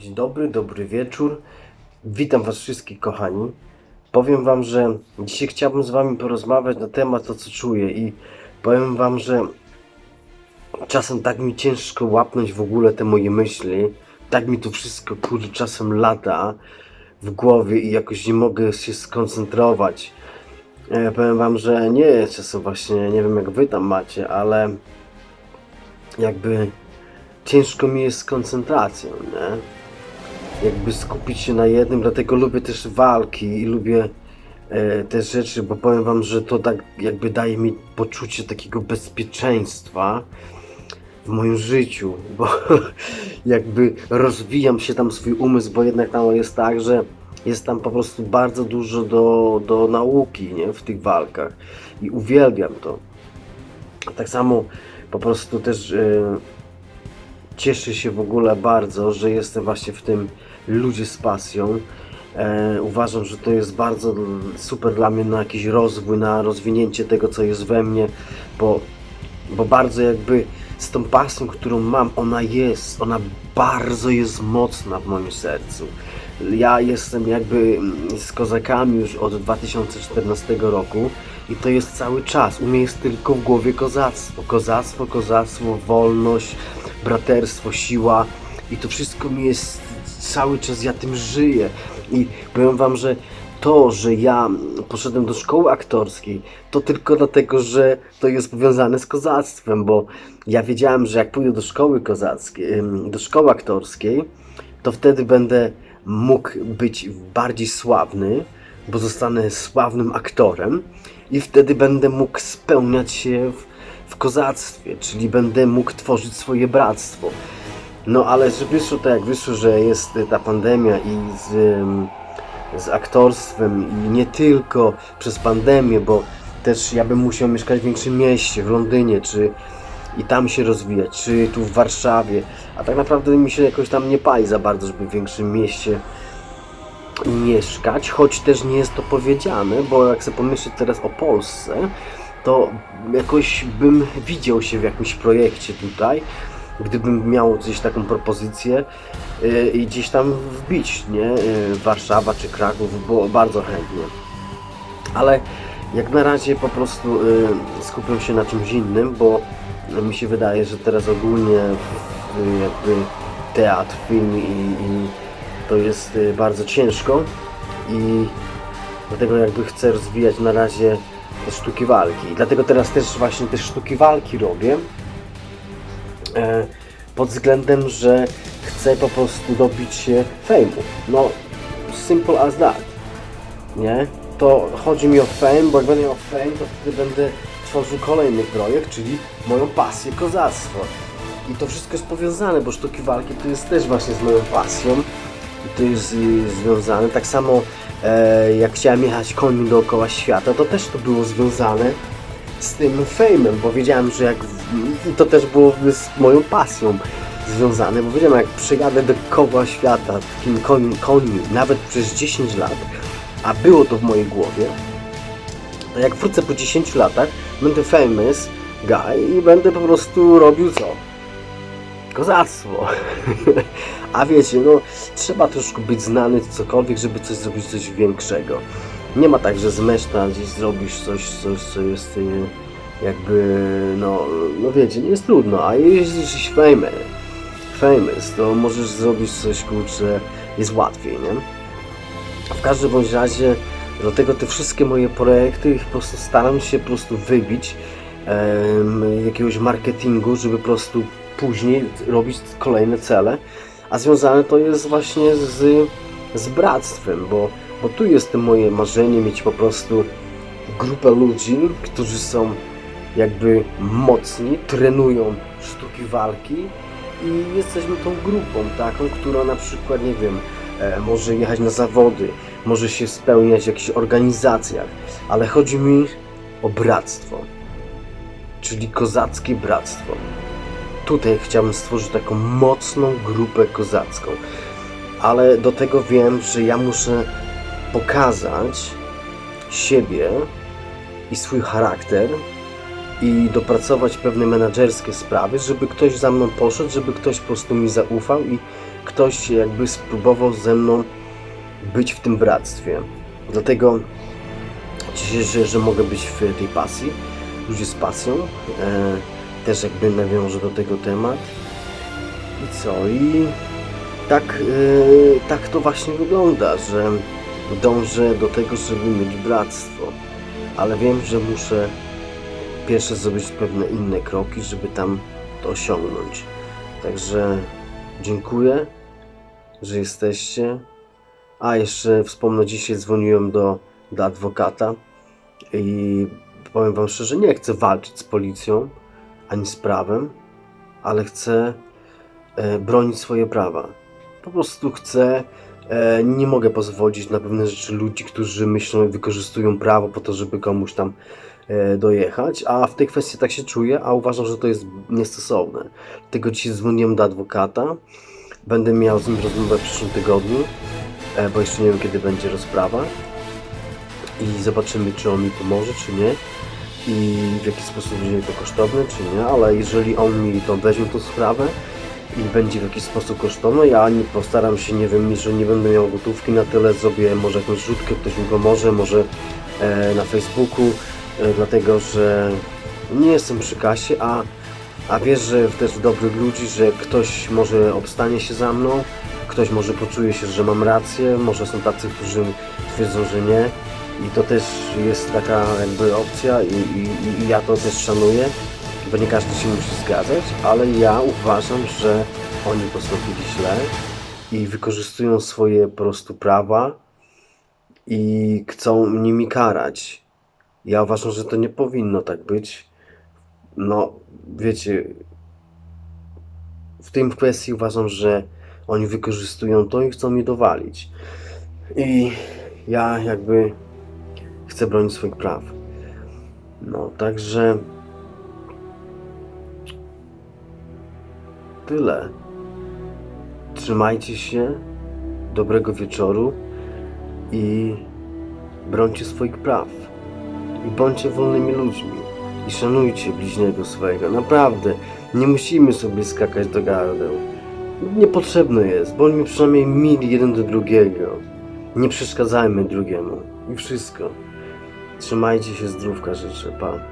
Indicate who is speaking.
Speaker 1: Dzień dobry, dobry wieczór. Witam Was wszystkich, kochani. Powiem Wam, że dzisiaj chciałbym z Wami porozmawiać na temat to, co czuję, i powiem Wam, że czasem tak mi ciężko łapnąć w ogóle te moje myśli. Tak mi to wszystko kurde czasem lata w głowie i jakoś nie mogę się skoncentrować. E, powiem Wam, że nie czasem właśnie, nie wiem jak Wy tam macie, ale jakby ciężko mi jest z koncentracją, nie? Jakby skupić się na jednym, dlatego lubię też walki i lubię e, te rzeczy, bo powiem wam, że to tak jakby daje mi poczucie takiego bezpieczeństwa w moim życiu, bo jakby rozwijam się tam swój umysł, bo jednak tam jest tak, że jest tam po prostu bardzo dużo do, do nauki, nie? W tych walkach i uwielbiam to. Tak samo po prostu też e, cieszę się w ogóle bardzo, że jestem właśnie w tym ludzie z pasją. E, uważam, że to jest bardzo super dla mnie na jakiś rozwój, na rozwinięcie tego, co jest we mnie, bo, bo bardzo jakby z tą pasją, którą mam, ona jest, ona bardzo jest mocna w moim sercu. Ja jestem jakby z kozakami już od 2014 roku i to jest cały czas. U mnie jest tylko w głowie kozactwo. Kozactwo, kozactwo, wolność, braterstwo, siła i to wszystko mi jest cały czas, ja tym żyję. I powiem Wam, że to, że ja poszedłem do szkoły aktorskiej, to tylko dlatego, że to jest powiązane z kozactwem, bo ja wiedziałem, że jak pójdę do szkoły kozackiej, do szkoły aktorskiej, to wtedy będę mógł być bardziej sławny, bo zostanę sławnym aktorem i wtedy będę mógł spełniać się w kozactwie, czyli będę mógł tworzyć swoje bractwo. No ale że wyszło tak jak wyszło, że jest ta pandemia i z, z aktorstwem i nie tylko przez pandemię, bo też ja bym musiał mieszkać w większym mieście, w Londynie, czy i tam się rozwijać, czy tu w Warszawie, a tak naprawdę mi się jakoś tam nie pali za bardzo, żeby w większym mieście mieszkać, choć też nie jest to powiedziane, bo jak sobie pomyślę teraz o Polsce, to jakoś bym widział się w jakimś projekcie tutaj, gdybym miał gdzieś taką propozycję yy, i gdzieś tam wbić, nie? Yy, Warszawa czy Kraków, było bardzo chętnie. Ale jak na razie po prostu yy, skupiam się na czymś innym, bo mi się wydaje, że teraz ogólnie jakby teatr, film i, i to jest y, bardzo ciężko i dlatego jakby chcę rozwijać na razie te sztuki walki. I dlatego teraz też właśnie te sztuki walki robię e, pod względem, że chcę po prostu dobić się fejmu. No, simple as that. Nie? To chodzi mi o fame, bo jak będę miał fame, to wtedy będę tworzył kolejny projekt, czyli moją pasję kozactwo. I to wszystko jest powiązane, bo sztuki walki to jest też właśnie z moją pasją. To jest związane. Tak samo e, jak chciałem jechać końmi dookoła świata, to też to było związane z tym fejmem, bo wiedziałem, że jak i to też było z moją pasją związane, bo wiedziałem, jak przejadę dookoła świata takimi koń, końmi, nawet przez 10 lat, a było to w mojej głowie, to jak wrócę po 10 latach, będę famous guy i będę po prostu robił co? Kozactwo. A wiecie, no trzeba troszkę być znany, cokolwiek, żeby coś zrobić, coś większego. Nie ma tak, że z meszta gdzieś zrobisz coś, coś co jest y, jakby, no, no wiecie, nie jest trudno, a jeśli jesteś famous, famous, to możesz zrobić coś, kurczę, jest łatwiej, nie? W każdym bądź razie, dlatego te wszystkie moje projekty po prostu staram się po prostu wybić jakiegoś marketingu, żeby po prostu później robić kolejne cele, a związane to jest właśnie z, z bractwem, bo, bo tu jest moje marzenie, mieć po prostu grupę ludzi, którzy są jakby mocni, trenują sztuki walki i jesteśmy tą grupą taką, która na przykład, nie wiem, e, może jechać na zawody, może się spełniać w jakichś organizacjach, ale chodzi mi o bractwo, czyli kozackie bractwo. Tutaj chciałbym stworzyć taką mocną grupę kozacką, ale do tego wiem, że ja muszę pokazać siebie i swój charakter i dopracować pewne menedżerskie sprawy, żeby ktoś za mną poszedł, żeby ktoś po prostu mi zaufał i ktoś jakby spróbował ze mną być w tym bractwie. Dlatego cieszę się, że mogę być w tej pasji. Ludzie z pasją. E, też jakby nawiążę do tego temat. I co? I tak, e, tak to właśnie wygląda, że dążę do tego, żeby mieć bractwo. Ale wiem, że muszę pierwsze zrobić pewne inne kroki, żeby tam to osiągnąć. Także dziękuję, że jesteście. A jeszcze wspomnę, dzisiaj dzwoniłem do, do adwokata i powiem Wam szczerze, nie chcę walczyć z policją ani z prawem, ale chcę e, bronić swoje prawa. Po prostu chcę, e, nie mogę pozwolić na pewne rzeczy ludzi, którzy myślą i wykorzystują prawo po to, żeby komuś tam e, dojechać, a w tej kwestii tak się czuję, a uważam, że to jest niestosowne. Dlatego dzisiaj dzwoniłem do adwokata, będę miał z nim rozmowę w przyszłym tygodniu, e, bo jeszcze nie wiem kiedy będzie rozprawa i zobaczymy czy on mi pomoże, czy nie i w jaki sposób będzie to kosztowne, czy nie, ale jeżeli on mi to weźmie tą sprawę i będzie w jakiś sposób kosztowne, ja nie postaram się, nie wiem, że nie będę miał gotówki na tyle, zrobię może jakąś rzutkę, ktoś mi pomoże, może e, na Facebooku, e, dlatego że nie jestem przy kasie, a, a wierzę w też w dobrych ludzi, że ktoś może obstanie się za mną, ktoś może poczuje się, że mam rację, może są tacy, którzy twierdzą, że nie i to też jest taka jakby opcja i, i, i ja to też szanuję, bo nie każdy się musi zgadzać, ale ja uważam, że oni postąpili źle i wykorzystują swoje po prostu prawa i chcą nimi karać. Ja uważam, że to nie powinno tak być. No, wiecie, w tym kwestii uważam, że oni wykorzystują to i chcą mi dowalić. I ja jakby chcę bronić swoich praw. No, także tyle. Trzymajcie się, dobrego wieczoru i brońcie swoich praw. I bądźcie wolnymi ludźmi. I szanujcie bliźniego swojego. Naprawdę, nie musimy sobie skakać do gardeł. Niepotrzebne jest, bądźmy przynajmniej mili jeden do drugiego. Nie przeszkadzajmy drugiemu. I wszystko. Trzymajcie się zdrówka życzę. Pa.